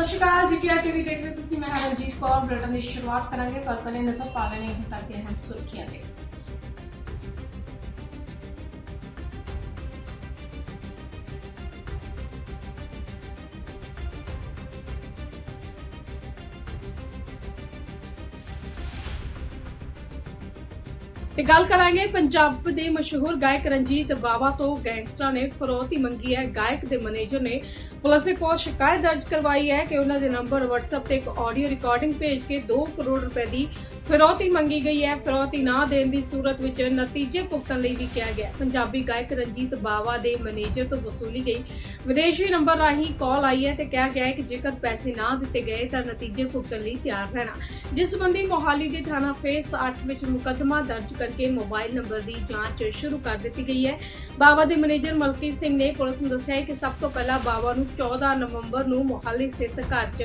ਸਤਿ ਸ਼੍ਰੀ ਅਕਾਲ ਜੀ, ਕੀ ਦੇਖ ਰਹੇ ਤੁਸੀਂ? ਮੈਂ ਹਰਜੀਤ ਕੌਰ। ਬ੍ਰਿਟਨ ਦੀ ਸ਼ੁਰੂਆਤ ਕਰਾਂਗੇ, ਪਰ ਪਹਿਲੇ ਨਜ਼ਰ ਪਾ ਲੈਣੇ ਹੁਣ ਤੱਕ ਦੀਆਂ ਅਹਿਮ ਸੁਰਖੀਆਂ ਤੇ ਤੇ ਗੱਲ ਕਰਾਂਗੇ ਪੰਜਾਬ ਦੇ ਮਸ਼ਹੂਰ ਗਾਇਕ ਰਣਜੀਤ ਬਾਵਾ ਤੋਂ। ਗੈਂਗਸਟਰਾਂ ਨੇ ਫਰੋਤੀ ਮੰਗੀ ਹੈ। ਗਾਇਕ ਦੇ ਮੈਨੇਜਰ ਨੇ ਪੁਲਿਸ ਦੇ ਕੋਲ ਸ਼ਿਕਾਇਤ ਦਰਜ ਕਰਵਾਈ ਹੈ ਕਿ ਉਹਨਾਂ ਦੇ ਨੰਬਰ WhatsApp ਤੇ ਇੱਕ ਆਡੀਓ ਰਿਕਾਰਡਿੰਗ ਭੇਜ ਕੇ 2 ਕਰੋੜ ਰੁਪਏ ਦੀ ਫਿਰੌਤੀ ਮੰਗੀ ਗਈ ਹੈ। ਫਿਰੌਤੀ ਨਾ ਦੇਣ ਦੀ ਸੂਰਤ ਵਿੱਚ ਨਤੀਜੇ ਭੁਗਤਣ ਲਈ ਵੀ ਕਿਹਾ ਗਿਆ। ਪੰਜਾਬੀ ਗਾਇਕ ਰਣਜੀਤ ਬਾਵਾ ਦੇ ਮੈਨੇਜਰ ਤੋਂ ਵਸੂਲੀ ਗਈ। ਵਿਦੇਸ਼ੀ ਨੰਬਰ ਰਾਹੀਂ ਕਾਲ ਆਈ ਹੈ ਤੇ ਕਿਹਾ ਗਿਆ ਹੈ ਕਿ ਜੇਕਰ ਪੈਸੇ ਨਾ ਦਿੱਤੇ ਗਏ ਤਾਂ ਨਤੀਜੇ ਭੁਗਤਣ ਲਈ ਤਿਆਰ ਰਹਿਣਾ। ਜਿਸ ਸੰਬੰਧੀ ਮੋਹਾਲੀ ਦੇ ਥਾਣਾ ਫੇਸ 8 ਵਿੱਚ ਮੁਕੱਦਮਾ ਦਰਜ ਕਰਕੇ ਮੋਬਾਈਲ ਨੰਬਰ ਦੀ ਜਾਂਚ ਸ਼ੁਰੂ ਕਰ ਦਿੱਤੀ ਗਈ ਹੈ। ਬਾਵਾ ਦੇ ਮੈਨੇਜਰ ਮਲਕੀਤ ਸਿੰਘ ਨੇ ਪੁਲਿਸ ਨੂੰ ਦੱਸਿਆ ਕਿ ਸਭ ਤੋਂ ਪਹਿਲਾਂ ਬਾਵਾ ਨੂੰ 14 ਨਵੰਬਰ ਨੂੰ ਮੋਹਾਲੀ ਸਥਿਤ ਘਰ 'ਚ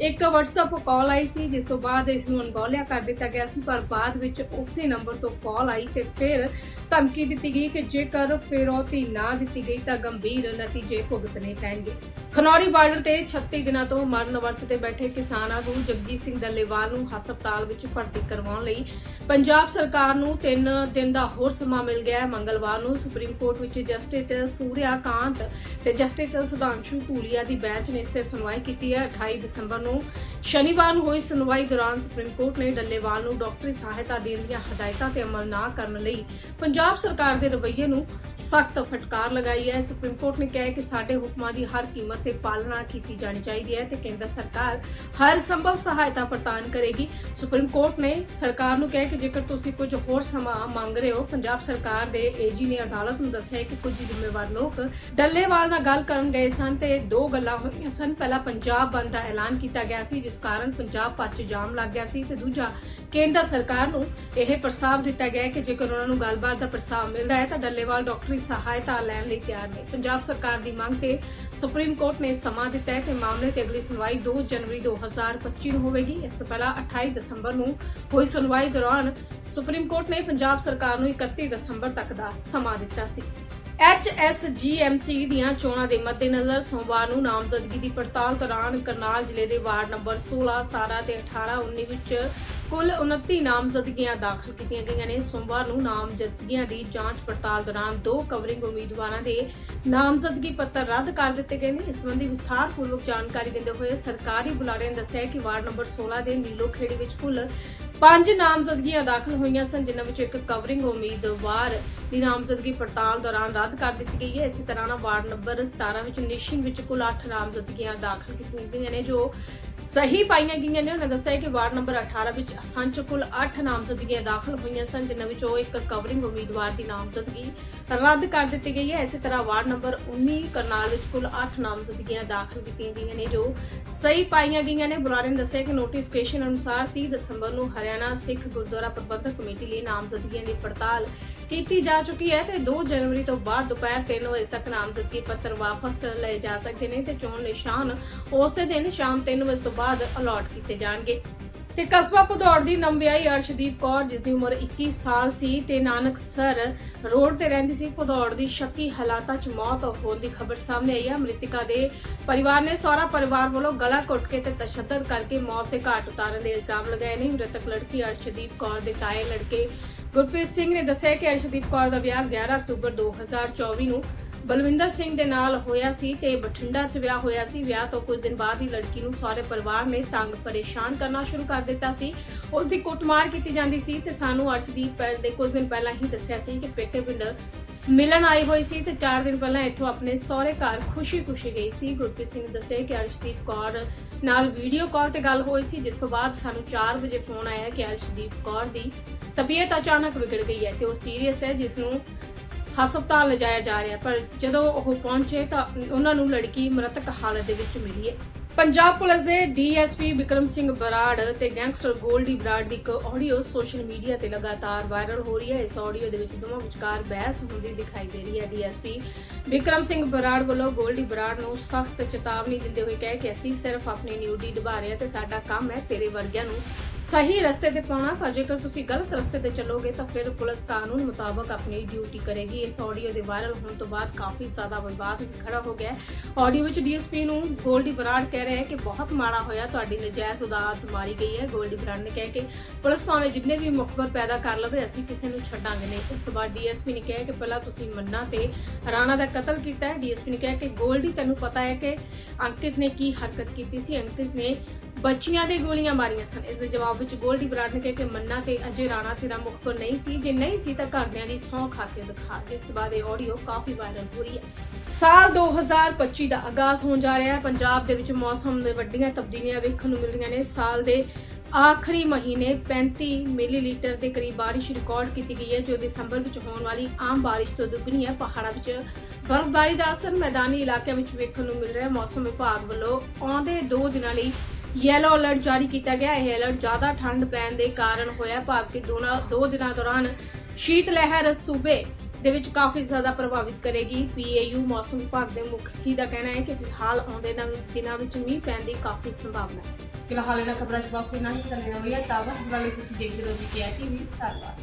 ਇੱਕ WhatsApp ਕਾਲ ਆਈ ਸੀ, ਜਿਸ ਤੋਂ ਬਾਅਦ ਇਸ ਨੂੰ ਅਣਗੌਲਿਆ ਕਰ ਦਿੱਤਾ ਗਿਆ ਸੀ, ਪਰ ਬਾਅਦ ਵਿੱਚ ਉਸੇ ਨੰਬਰ ਤੋਂ ਕਾਲ ਆਈ ਤੇ ਫਿਰ ਧਮਕੀ ਦਿੱਤੀ ਗਈ ਕਿ ਜੇਕਰ ਫਿਰੌਤੀ ਨਾ ਦਿੱਤੀ ਗਈ ਤਾਂ ਗੰਭੀਰ ਨਤੀਜੇ ਭੁਗਤਣੇ ਪੈਣਗੇ। ਖਨੌਰੀ ਬਾਰਡਰ ਤੇ 36 ਦਿਨਾਂ ਤੋਂ ਮਰਨ ਵਰਤ ਤੇ ਬੈਠੇ ਕਿਸਾਨ ਆਗੂ ਜਗਜੀਤ ਸਿੰਘ ਡੱਲੇਵਾਲ ਨੂੰ ਹਸਪਤਾਲ ਵਿੱਚ ਭਰਤੀ ਕਰਵਾਉਣ ਲਈ ਪੰਜਾਬ ਸਰਕਾਰ ਨੂੰ 3 ਦਿਨ ਦਾ ਹੋਰ ਸਮਾਂ ਮਿਲ ਗਿਆ ਹੈ। ਮੰਗਲਵਾਰ ਨੂੰ ਸੁਪਰੀਮ ਕੋਰਟ ਵਿੱਚ ਜਸਟਿਸ ਸੂਰਿਆ ਕਾਂਤ ਤੇ ਜਸਟਿਸ ਸੁਧਾਂਸ਼ੂ ਧੂਲੀਆ ਦੀ ਬੈਂਚ ਨੇ ਇਸ ਤੇ ਸੁਣਵਾਈ ਕੀਤੀ ਹੈ। 28 ਦਸੰਬਰ ਨੂੰ ਸ਼ਨੀਵਾਰ ਨੂੰ ਹੋਈ ਸੁਣਵਾਈ ਦੌਰਾਨ ਸੁਪਰੀਮ ਕੋਰਟ ਨੇ ਡੱਲੇਵਾਲ ਨੂੰ ਡਾਕਟਰੀ ਸਹਾਇਤਾ ਦੇਣ ਦੀਆਂ ਹਦਾਇਤਾਂ ਤੇ ਅਮਲ ਨਾ ਕਰਨ ਲਈ ਪੰਜਾਬ ਸਰਕਾਰ ਦੇ ਰਵੱਈਏ ਨੂੰ ਸਖਤ ਫਟਕਾਰ ਲਗਾਈ ਹੈ। ਸੁਪਰੀਮ ਕੋਰਟ ਨੇ ਕਿਹਾ ਹੈ ਕਿ ਸਾਡੇ ਹੁਕਮਾਂ ਦੀ ਹਰ ਕੀਮਤ ਤੇ ਪਾਲਣਾ ਕੀਤੀ ਜਾਣੀ ਚਾਹੀਦੀ ਹੈ ਤੇ ਕੇਂਦਰ ਸਰਕਾਰ ਹਰ ਸੰਭਵ ਸਹਾਇਤਾ ਪ੍ਰਦਾਨ ਕਰੇਗੀ। ਸੁਪਰੀਮ ਕੋਰਟ ਨੇ ਸਰਕਾਰ ਨੂੰ ਕਿਹਾ ਕਿ ਜੇਕਰ ਤੁਸੀਂ ਕੁਝ ਹੋਰ ਸਮਾਂ ਮੰਗ ਰਹੇ ਹੋ? ਪੰਜਾਬ ਸਰਕਾਰ ਦੇ ਏਜੀ ਨੇ ਅਦਾਲਤ ਨੂੰ ਦੱਸਿਆ ਕਿ ਕੁਝ ਜ਼ਿੰਮੇਵਾਰ ਲੋਕ ਡੱਲੇਵਾਲ ਨਾਲ ਗੱਲ ਕਰਨ ਗਏ ਸਨ ਤੇ ਦੋ ਗੱਲਾਂ ਹੋਈਆਂ ਸਨ। ਪਹਿਲਾ ਪੰਜਾਬ ਬੰਦ ਦਾ ਐਲਾਨ ਕੀਤਾ ਗਿਆ ਸੀ, ਜਿਸ ਕਾਰਨ ਪੰਜਾਬ ਭਰ ਜਾਮ ਲੱਗ ਗਿਆ ਸੀ ਤੇ ਦੂਜਾ ਕੇਂਦਰ ਸਰਕਾਰ ਨੂੰ ਇਹ ਪ੍ਰਸਤਾਵ ਦਿੱਤਾ ਗਿਆ ਕਿ ਜੇਕਰ ਉਹਨਾਂ ਨੂੰ ਗੱਲਬਾਤ ਦਾ ਪ੍ਰਸਤਾਵ ਮਿਲਦਾ ਹੈ ਤਾਂ ਡੱਲੇਵਾਲ ਡਾਕਟਰੀ ਸਹਾਇਤਾ ਲੈਣ ਲਈ ਤਿਆਰ ਨੇ। ਪੰਜਾਬ ਸਰਕਾਰ ਦੀ ਮੰਗ ਤੇ ਸੁਪਰੀਮ ਕੋਰਟ ਨੇ ਸਮਾਂ ਦਿੱਤਾ ਹੈ ਕਿ ਮਾਮਲੇ ਤੇ ਅਗਲੀ ਸੁਣਵਾਈ 2 ਜਨਵਰੀ 2025 ਨੂੰ ਹੋਵੇਗੀ। ਇਸ ਤੋਂ ਪਹਿਲਾਂ 28 ਦਸੰਬਰ ਨੂੰ ਹੋਈ ਸੁਣਵਾਈ ਦੌਰਾਨ ਸੁਪਰੀਮ ਕੋਰਟ ਨੇ ਪੰਜਾਬ ਸਰਕਾਰ ਨੂੰ 31 ਦਸੰਬਰ ਤੱਕ ਦਾ ਸਮਾਂ ਦਿੱਤਾ ਸੀ। HSGMC ਦੀਆਂ ਚੋਣਾਂ ਦੇ ਮੱਦੇਨਜ਼ਰ ਸੋਮਵਾਰ ਨੂੰ ਨਾਮਜ਼ਦਗੀ ਦੀ ਪੜਤਾਲ ਦੌਰਾਨ ਕਰਨਾਲ ਜ਼ਿਲ੍ਹੇ ਦੇ ਵਾਰਡ ਨੰਬਰ 16, 17 ਤੇ 18, 19 ਵਿੱਚ ਕੁੱਲ 29 ਨਾਮਜ਼ਦਗੀਆਂ ਦਾਖਲ ਕੀਤੀਆਂ ਗਈਆਂ ਨੇ। ਸੋਮਵਾਰ ਨੂੰ ਨਾਮਜ਼ਦਗੀਆਂ ਦੀ ਜਾਂਚ ਪੜਤਾਲ ਦੌਰਾਨ ਦੋ ਕਵਰਿੰਗ ਉਮੀਦਵਾਰਾਂ ਦੇ ਨਾਮਜ਼ਦਗੀ ਪੱਤਰ ਰੱਦ ਕਰ ਦਿੱਤੇ ਗਏ ਨੇ। ਇਸ ਸੰਬੰਧੀ ਵਿਸਥਾਰਪੂਰਵਕ ਜਾਣਕਾਰੀ ਦਿੰਦੇ ਹੋਏ ਸਰਕਾਰੀ ਬੁਲਾਰੇ ਨੇ ਦੱਸਿਆ ਕਿ ਵਾਰਡ ਨੰਬਰ 16 ਦੇ ਨੀਲੋ ਖੇੜੀ ਵਿੱਚ ਕੁੱਲ ਪੰਜ ਨਾਮਜ਼ਦਗੀਆਂ ਦਾਖਲ ਹੋਈਆਂ ਸਨ, ਜਿਨ੍ਹਾਂ ਵਿੱਚੋਂ ਇੱਕ ਕਵਰਿੰਗ ਉਮੀਦਵਾਰ ਦੀ ਨਾਮਜ਼ਦਗੀ ਪੜਤਾਲ ਦੌਰਾਨ ਰੱਦ ਕਰ ਦਿੱਤੀ ਗਈ ਹੈ। ਇਸੇ ਤਰ੍ਹਾਂ ਨਾਲ ਵਾਰਡ ਨੰਬਰ 17 ਵਿੱਚ ਨਿਸ਼ਿੰਗ ਵਿੱਚ ਕੁੱਲ 8 ਨਾਮਜ਼ਦਗੀਆਂ ਦਾਖਲ ਕੀਤੀਆਂ ਗਈਆਂ ਨੇ, ਜੋ ਸਹੀ ਪਾਈਆਂ ਗਈਆਂ ਨੇ। ਉਹਨਾਂ ਦੱਸਿਆ ਕਿ ਵਾਰਡ ਨੰਬਰ 18 ਵਿੱਚ ਸੰਚ ਕੁੱਲ 8 ਨਾਮਜ਼ਦਗੀਆਂ ਦਾਖਲ ਹੋਈਆਂ ਸਨ, ਜਿਨ੍ਹਾਂ ਵਿੱਚੋਂ ਇੱਕ ਕਵਰਿੰਗ ਉਮੀਦਵਾਰ ਦੀ ਨਾਮਜ਼ਦਗੀ ਰੱਦ ਕਰ ਦਿੱਤੀ ਗਈ ਹੈ। ਇਸੇ ਤਰ੍ਹਾਂ ਵਾਰਡ ਨੰਬਰ 19 ਕਰਨਾਲ ਵਿੱਚ ਕੁੱਲ 8 ਨਾਮਜ਼ਦਗੀਆਂ ਦਾਖਲ ਕੀਤੀਆਂ ਗਈਆਂ ਨੇ, ਜੋ ਸਹੀ ਪਾਈਆਂ ਗਈਆਂ ਨੇ। ਬੁਲਾਰੇ ਨੇ ਦੱਸਿਆ ਕਿ ਨੋਟੀਫਿਕੇਸ਼ਨ ਅਨੁਸਾਰ 30 ਦਸੰਬਰ ਨੂੰ ਹਰਿਆਣਾ ਸਿੱਖ ਗੁਰਦੁਆਰਾ ਪ੍ਰਬੰਧਕ ਕਮੇਟੀ ਲਈ ਨਾਮਜ਼ਦਗੀਆਂ ਦੀ ਪੜਤਾਲ ਕੀਤੀ ਜਾ ਚੁੱਕੀ ਹੈ ਤੇ 2 ਜਨਵਰੀ ਤੋਂ ਬਾਅਦ ਦੁਪਹਿਰ 3 ਵਜੇ ਤੱਕ ਨਾਮਜ਼ਦਗੀ ਪੱਤਰ ਵਾਪਸ ਲਏ ਜਾ ਸਕਦੇ ਨੇ ਤੇ ਚੋਣ ਨਿਸ਼ਾਨ ਉਸੇ ਦਿਨ ਸ਼ਾਮ 3 ਵਜੇ ਤੋਂ ਬਾਅਦ ਅਲਾਟ ਕੀਤੇ ਜਾਣਗੇ। ਤੇ ਕਸਬਾ ਭਦੌੜ ਦੀ ਨਵਵਿਆਹੀ ਅਰਸ਼ਦੀਪ ਕੌਰ ਜਿਸ ਦੀ ਉਮਰ 21 ਸਾਲ ਸੀ ਤੇ ਨਾਨਕਸਰ ਰੋਡ ਤੇ ਰਹਿੰਦੀ ਸੀ, ਭਦੌੜ ਦੀ ਸ਼ੱਕੀ ਹਾਲਾਤਾਂ 'ਚ ਮੌਤ ਹੋਣ ਦੀ ਖਬਰ ਸਾਹਮਣੇ ਆਈ ਹੈ। ਮ੍ਰਿਤਕਾ ਦੇ ਪਰਿਵਾਰ ਨੇ ਸਹੁਰਾ ਪਰਿਵਾਰ ਵੱਲੋਂ ਗਲਾ ਘੁੱਟ ਕੇ ਤੇ ਤਸ਼ੱਦਦ ਕਰਕੇ ਮੌਤ ਦੇ ਘਾਟ ਉਤਾਰਨ ਦੇ ਇਲਜ਼ਾਮ ਲਗਾਏ ਨੇ। ਮ੍ਰਿਤਕ ਲੜਕੀ ਅਰਸ਼ਦੀਪ ਕੌਰ ਦੇ ਤਾਏ ਲੜਕੇ ਗੁਰਪ੍ਰੀਤ ਸਿੰਘ ਨੇ ਦੱਸਿਆ ਕਿ ਅਰਸ਼ਦੀਪ ਕੌਰ ਦਾ ਵਿਆਹ 11 ਅਕਤੂਬਰ 2024 ਨੂੰ ਬਲਵਿੰਦਰ ਸਿੰਘ ਦੇ ਨਾਲ ਹੋਇਆ ਸੀ ਤੇ ਬਠਿੰਡਾ 'ਚ ਵਿਆਹ ਹੋਇਆ ਸੀ। ਵਿਆਹ ਤੋਂ ਕੁਝ ਦਿਨ ਬਾਅਦ ਹੀ ਲੜਕੀ ਨੂੰ ਸਾਰੇ ਪਰਿਵਾਰ ਨੇ ਤੰਗ ਪਰੇਸ਼ਾਨ ਕਰਨਾ ਸ਼ੁਰੂ ਕਰ ਦਿੱਤਾ ਸੀ। ਉਸ ਦੀ ਕੁੱਟਮਾਰ ਕੀਤੀ ਜਾਂਦੀ ਸੀ ਤੇ ਸਾਨੂੰ ਅਰਸ਼ਦੀਪ ਦੇ ਕੁਝ ਦਿਨ ਪਹਿਲਾਂ ਹੀ ਦੱਸਿਆ ਸੀ ਕਿ ਪੇਕੇ ਪਿੰਡ ਮਿਲਣ ਆਈ ਹੋਈ ਸੀ ਤੇ 4 ਦਿਨ ਪਹਿਲਾਂ ਇੱਥੋਂ ਆਪਣੇ ਸਹੁਰੇ ਘਰ ਖੁਸ਼ੀ-ਖੁਸ਼ੀ ਗਈ ਸੀ। ਗੁਰਪ੍ਰੀਤ ਸਿੰਘ ਨੇ ਦੱਸਿਆ ਕਿ ਅਰਸ਼ਦੀਪ ਕੌਰ ਨਾਲ ਵੀਡੀਓ ਕਾਲ ਤੇ ਗੱਲ ਹੋਈ ਸੀ, ਜਿਸ ਤੋਂ ਬਾਅਦ ਸਾਨੂੰ 4 ਵਜੇ ਫੋਨ ਆਇਆ ਕਿ ਅਰਸ਼ਦੀਪ ਕੌਰ ਦੀ ਤਬੀਅਤ ਅਚਾਨਕ ਵਿਗੜ ਗਈ ਹੈ ਤੇ ਉਹ ਸੀਰੀਅਸ ਹੈ, ਜਿਸ ਨੂੰ ਹਸਪਤਾਲ ਲਿਜਾਇਆ ਜਾ ਰਿਹਾ ਪਰ ਜਦੋਂ ਉਹ ਪਹੁੰਚੇ ਤਾਂ ਉਹਨਾਂ ਨੂੰ ਲੜਕੀ ਮ੍ਰਿਤਕ ਹਾਲਤ ਦੇ ਵਿੱਚ ਮਿਲੀ ਹੈ। ਪੰਜਾਬ ਪੁਲਿਸ ਦੇ ਡੀਐਸਪੀ ਵਿਕਰਮ ਸਿੰਘ ਬਰਾੜ ਤੇ ਗੈਂਗਸਟਰ ਗੋਲਡੀ ਬਰਾੜ ਦੀ ਇੱਕ ਆਡੀਓ ਸੋਸ਼ਲ ਮੀਡੀਆ ਤੇ ਲਗਾਤਾਰ ਵਾਇਰਲ ਹੋ ਰਹੀ ਹੈ। ਇਸ ਆਡੀਓ ਦੇ ਵਿੱਚ ਦੋਵਾਂ ਵਿਚਕਾਰ ਬਹਿਸ ਹੁੰਦੀ ਦਿਖਾਈ ਦੇ ਰਹੀ ਹੈ ਡੀਐਸਪੀ ਵਿਕਰਮ ਸਿੰਘ ਬਰਾੜ ਵੱਲੋਂ ਗੋਲਡੀ ਬਰਾੜ ਨੂੰ ਸਖਤ ਚੇਤਾਵਨੀ ਦਿੰਦੇ ਹੋਏ ਕਹੇ ਕਿ ਅਸੀਂ ਸਿਰਫ ਆਪਣੀ ਡਿਊਟੀ ਨਿਭਾ ਰਹੇ ਹਾਂ ਤੇ ਸਾਡਾ ਕੰਮ ਹੈ ਤੇਰੇ ਵਰਗਿਆਂ ਨੂੰ ਸਹੀ ਰਸਤੇ ਤੇ ਪਾਉਣਾ। ਪਰ ਜੇਕਰ ਤੁਸੀਂ ਗਲਤ ਰਸਤੇ ਤੇ ਚੱਲੋਗੇ ਤਾਂ ਫਿਰ ਪੁਲਿਸ ਕਾਨੂੰਨ ਮੁਤਾਬਕ ਆਪਣੀ ਡਿਊਟੀ ਕਰੇਗੀ। ਇਸ ਆਡੀਓ ਦੇ ਵਾਇਰਲ ਹੋਣ ਤੋਂ ਬਾਅਦ ਕਾਫੀ ਜ਼ਿਆਦਾ ਵਿਵਾਦ ਖੜਾ ਹੋ ਗਿਆ ਆਡੀਓ ਵਿੱਚ ਡੀਐਸਪੀ ਨੂੰ ਗੋਲਡੀ ਬਰਾੜ ਕਹਿ ਕਹਿ ਰਿਹਾ ਹੈ ਕਿ ਬਹੁਤ ਮਾੜਾ ਹੋਇਆ, ਤੁਹਾਡੀ ਨਜਾਇਜ਼ ਉਦਾਤ ਮਾਰੀ ਗਈ ਹੈ, ਗੋਲਡੀ ਬਰਾੜ ਨੇ ਕਹਿ ਕੇ। ਪੁਲਿਸ ਭਾਵੇਂ ਜਿੰਨੇ ਵੀ ਮੁਖਬਰ ਪੈਦਾ ਕਰ ਲਵੇ, ਅਸੀਂ ਕਿਸੇ ਨੂੰ ਛੱਡਾਂਗੇ ਨਹੀਂ। ਇਸ ਤੋਂ ਬਾਅਦ ਡੀਐਸਪੀ ਨੇ ਕਿਹਾ ਕਿ ਪਹਿਲਾਂ ਤੁਸੀਂ ਮੰਨਾ ਤੇ ਰਾਣਾ ਦਾ ਕਤਲ ਕੀਤਾ ਹੈ। ਡੀਐਸਪੀ ਨੇ ਕਿਹਾ ਕਿ ਗੋਲਡੀ, ਤੈਨੂੰ ਪਤਾ ਹੈ ਕਿ ਅੰਕਿਤ ਨੇ ਕੀ ਹਰਕਤ ਕੀਤੀ ਸੀ। ਅੰਕਿਤ ਨੇ ਬੱਚੀਆਂ ਦੇ ਗੋਲੀਆਂ ਮਾਰੀਆਂ ਸਨ। ਇਸ ਦੇ ਜਵਾਬ ਵਿੱਚ ਗੋਲਡੀ ਬਰਾੜ ਨੇ ਕਿਹਾ ਕਿ ਮੰਨਾ ਤੇ ਅਜੇ ਰਾਣਾ ਤੇਰਾ ਮੁਖਬਰ ਨਹੀਂ ਸੀ। ਜੇ ਨਹੀਂ ਸੀ ਤਾਂ ਘਰਦਿਆਂ ਦੀ ਸਹੁੰ ਖਾ ਕੇ ਦਿਖਾ। ਜਿਸ ਤੋਂ ਬਾਅਦ ਇਹ ਆਡੀਓ ਕਾਫੀ ਵਾਇਰਲ ਹੋ ਰਹੀ ਹੈ। ਸਾਲ 2025 ਦਾ ਆਗਾਜ਼ ਹੋਣ ਜਾ ਰਿਹਾ ਹੈ। ਪੰਜਾਬ ਦੇ ਵਿੱਚ ਮੌਸਮ ਦੇ ਵੱਡੀਆਂ ਤਬਦੀਲੀਆਂ ਵੇਖਣ ਨੂੰ ਮਿਲ ਰਹੀਆਂ ਨੇ। ਸਾਲ ਦੇ ਆਖਰੀ ਮਹੀਨੇ 35 ਮਿਲੀਲੀਟਰ ਦੇ ਕਰੀਬ ਬਾਰਿਸ਼ ਰਿਕਾਰਡ ਕੀਤੀ ਗਈ ਹੈ, ਜੋ ਦਸੰਬਰ ਵਿੱਚ ਹੋਣ ਵਾਲੀ ਆਮ ਬਾਰਿਸ਼ ਤੋਂ ਦੁੱਗਣੀ ਹੈ। ਪਹਾੜਾਂ ਵਿੱਚ ਬਰਫ਼ਬਾਰੀ ਦਾ ਅਸਰ ਮੈਦਾਨੀ ਇਲਾਕਿਆਂ ਵਿੱਚ ਵੇਖਣ ਨੂੰ ਮਿਲ ਰਿਹਾ ਹੈ। ਮੌਸਮ ਵਿਭਾਗ ਵੱਲੋਂ ਆਉਂਦੇ 2 ਦਿਨਾਂ ਲਈ ਯੈਲੋ ਅਲਰਟ ਜਾਰੀ ਕੀਤਾ ਗਿਆ ਹੈ। ਇਹ ਅਲਰਟ ਜ਼ਿਆਦਾ ਠੰਡ ਪੈਣ ਦੇ ਕਾਰਨ ਹੋਇਆ ਭਾਵ ਕਿ ਦੋਨਾਂ ਦੋ ਦਿਨਾਂ ਦੌਰਾਨ ਸ਼ੀਤ ਲਹਿਰ ਸੂਬੇ ਦੇ ਵਿੱਚ ਕਾਫੀ ਜ਼ਿਆਦਾ ਪ੍ਰਭਾਵਿਤ ਕਰੇਗੀ। ਪੀਏਯੂ ਮੌਸਮ ਵਿਭਾਗ ਦੇ ਮੁਖੀ ਦਾ ਕਹਿਣਾ ਹੈ ਕਿ ਫਿਲਹਾਲ ਆਉਂਦੇ ਨਵੇਂ ਦਿਨਾਂ ਵਿੱਚ ਮੀਂਹ ਪੈਣ ਦੀ ਕਾਫੀ ਸੰਭਾਵਨਾ ਹੈ। ਫਿਲਹਾਲ ਇਹਨਾਂ ਖਬਰਾਂ 'ਚ ਬਸ ਇੰਨਾ ਹੀ। ਤਾਂ ਨਵੀਆਂ ਤਾਜ਼ਾ ਖਬਰਾਂ ਲਈ ਤੁਸੀਂ ਦੇਖਦੇ ਰਹੋ ਜੀ ਕੇ ਟੀਵੀ ਧੰਨਵਾਦ।